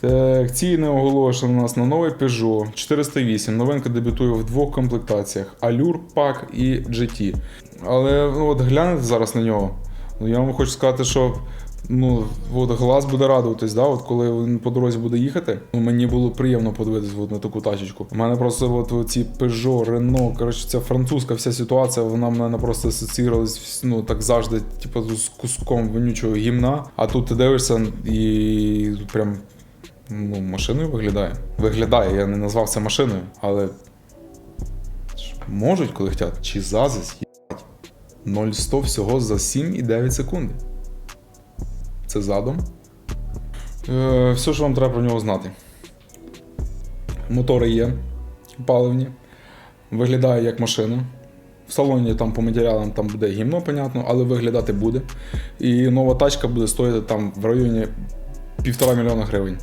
Так, ціни оголошено у нас на новий Peugeot 408. Новинка дебютує в двох комплектаціях: Allure Pack і GT. Але ну, от глянете зараз на нього. Ну, я вам хочу сказати, що ну, от глаз буде радуватись, да? от коли він по дорозі буде їхати. Ну, мені було приємно подивитися от на таку тачечку. У мене просто от, ці Peugeot, Renault, коротше, ця французька вся ситуація, вона мене просто асоціювалась ну, так завжди, типу, з куском вонючого гімна. А тут ти дивишся і прям ну, машиною виглядає. Виглядає, я не назвав це машиною, але можуть, коли хотять. Чи зазис, їбать. 0-100 всього за 7,9 секунди. Це задом. Е, все, що вам треба про нього знати. Мотори є паливні. Виглядає як машина. В салоні там по матеріалам там буде гімно, понятно, але виглядати буде. І нова тачка буде стоїти там в районі півтора мільйона гривень.